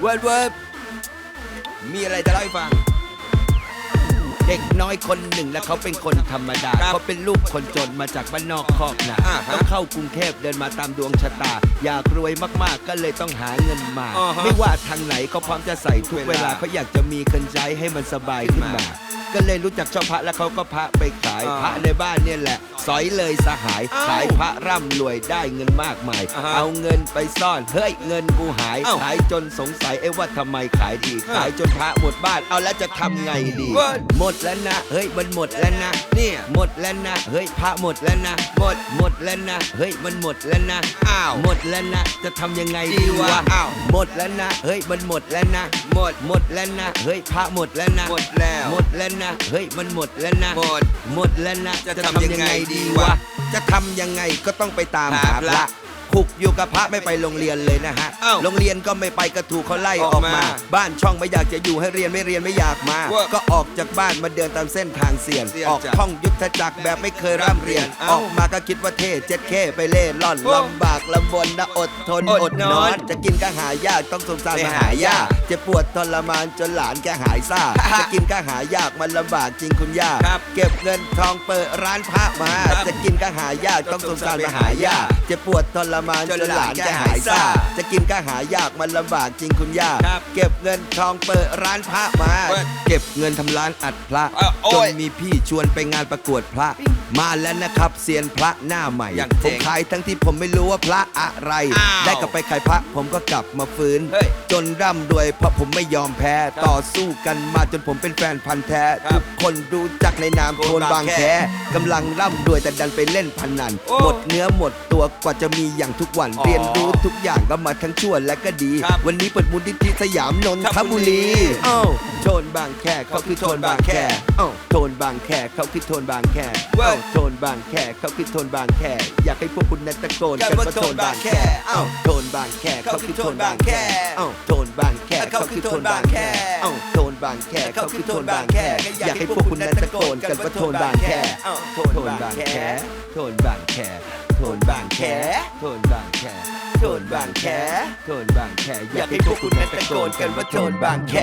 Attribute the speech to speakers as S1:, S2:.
S1: เวิร์ดเวิร์ดมีอะไรจะเล่าให้ฟัง เด็กน้อยคนหนึ่งและเขาเป็นคนธรรมดา
S2: ครับ
S1: เขาเป็นลูกคนจนมาจากบ้านนอกคอกนา
S2: อ่าฮะ
S1: ต้องเข้ากรุงเทพเดินมาตามดวงชะตา อยากรวยมากๆก็เลยต้องหาเงินมา
S2: อ่าฮะ
S1: ไม่ว่าทางไหนก็พร้อมจะใส่ทุก
S2: เว
S1: เว
S2: ลา
S1: ลาเขาอยากจะมีเงินใช้ให้มันสบายขึ้นมา ก็เลยรู้จักเจ้าพระแล้วเขาก็พระไปขาย
S2: อ่า
S1: พระในบ้านเนี่ยแหละสอยเลยสหาย
S2: อ้าว
S1: ขายพระร่ำรวยได้เงินมากมาย
S2: อ่าฮะ
S1: เอาเงินไปซ่อนเฮ้ยเงินกูหาย
S2: อ้าว
S1: ขายจนสงสัยเอ้ว่าทำไมขายดี
S2: อ่า
S1: ขายจนพระหมดบ้านเอาแล้วจะทำไงดี
S2: เว้ย
S1: หมดแล้วนะเฮ้ยมันหมดแล้วนะ
S2: เนี่ย
S1: หมดแล้วนะเฮ้ยพระหมดแล้วนะ หมดหมดแล้วนะเฮ้ยมันหมดแล้วนะ
S2: อ้าว
S1: หมดแล้วนะจะทำยังไง
S2: ดี
S1: ดี
S2: วะ
S1: วะ
S2: อ้าว
S1: หมดแล้วนะเฮ้ยมันหมดแล้วนะ
S2: หมด
S1: หมดแล้วนะเฮ้ยพระหมดแล้วนะ
S2: หมดแล้ว
S1: หมดแล้วนะ เฮ้ยมันหมดแล้วนะ
S2: หมด
S1: หมดแล้วนะ
S2: จะทำยังไงดีวะ
S1: จะทำยังไงก็ต้องไปตาม
S2: หา
S1: หา
S2: พ
S1: พ
S2: ระ
S1: ระ คุกอยู่กับพระไม่ไปโรงเรียนเลยนะฮะ
S2: อ้าว
S1: โรงเรียนก็ไม่ไปก็ถูกเขาไล่
S2: ออก
S1: ออกมา
S2: มา
S1: บ้านช่องไม่อยากจะอยู่ให้เรียนไม่เรียนไม่อยากมา
S2: ว่า
S1: ก็ออกจากบ้านมาเดินตามเส้นทางเสี่ยง
S2: เสี่ยง
S1: ออก
S2: จ้ะ
S1: ท่องยุทธจักรแบบไม่เคยร่ำเรียน
S2: เอ้า
S1: ออกมาก็คิดว่าเท่เจ็ดเคไปเล่ร่อน
S2: โอ้
S1: ลำบากลำบนนะอดทน
S2: อด
S1: อดน
S2: น
S1: อ
S2: อนน
S1: จะกินก็หายากต้องสงสาร
S2: ไป
S1: มา
S2: หา
S1: หายายา
S2: ก
S1: กเจ็บปวดทรมานจนหลานแกหายซ่าจะกินก็หายากมันลำบากจริงคุณย่า
S2: ครับ
S1: เก็บเงินทองเปิดร้านพระมา
S2: ครับ
S1: จะกินก็หายากต้องสงสารมาหายากเจ็บปวดทรมานจนหลานแกหายซ่า จะกินก็หายากมันลำบากจริงคุณย่า
S2: ครับ
S1: เก็บเงินทองเปิดร้านพระมา
S2: เปิด
S1: เก็บเงินทำร้านอัดพระ
S2: เอ้าโอ้
S1: จน
S2: ย
S1: มีพี่ชวนไปงานประกวดพระ มาแล้วนะครับเซียนพระหน้าใหม่
S2: อย่าง
S1: ผ
S2: เจ๋
S1: ม
S2: ง
S1: ขายทั้งที่ผมไม่รู้ว่าพระอะไร
S2: อ้าว
S1: ได้กลับไปขายพระผมก็กลับมาฟื้น
S2: เฮ้ย
S1: จนร่ำรวยเพราะผมไม่ยอมแพ้
S2: ครับ
S1: ต่อสู้กันมาจนผมเป็นแฟนพันธ์แท้
S2: ครับ
S1: ทุกคนรู้จักในนามโทนบางแคกำลังร่ำรวยแต่ดันไปเล่นพนัน
S2: โอ้
S1: หมดเนื้อหมดตัวกว่าจะมีอย่างทุกวัน
S2: อ๋อ
S1: เรียนรู้ทุกอย่างก็มาทั้งชั่วและก็ดี
S2: ครับ
S1: วันนี้เปิดมูลนิธิสยามนนทบุรี
S2: ครับ
S1: เอ้าโทนบางแคเขาคือโทนบางแคเอ้าโทนบางแคเขาคือโทนบางแค
S2: เว้ย
S1: เอ้าโทนบางแคเขาคือโทนบางแคอยากให้พวกคุณนั้นตะโกน
S2: กัน
S1: กัน
S2: ว่า
S1: ว่า
S2: โท
S1: โท
S2: น
S1: น
S2: บา
S1: บางง
S2: แค
S1: แคเอ้าโทนบางแคเขาคือโทนบางแคเอ้าโทนบางแคเขาคือโทนบางแคเอ้าโทนบางแคเขาคือโทนบางแคอยากให้พวกคุณนั้นตะโกนกันว่าโทนบางแคเอ้าโทนบางแคโทนบางแคโทนบางแคโทนบางแคโทนบางแคโทนบางแค อยากให้พวกคุณนั้นตะโกนกันว่าโทนบางแค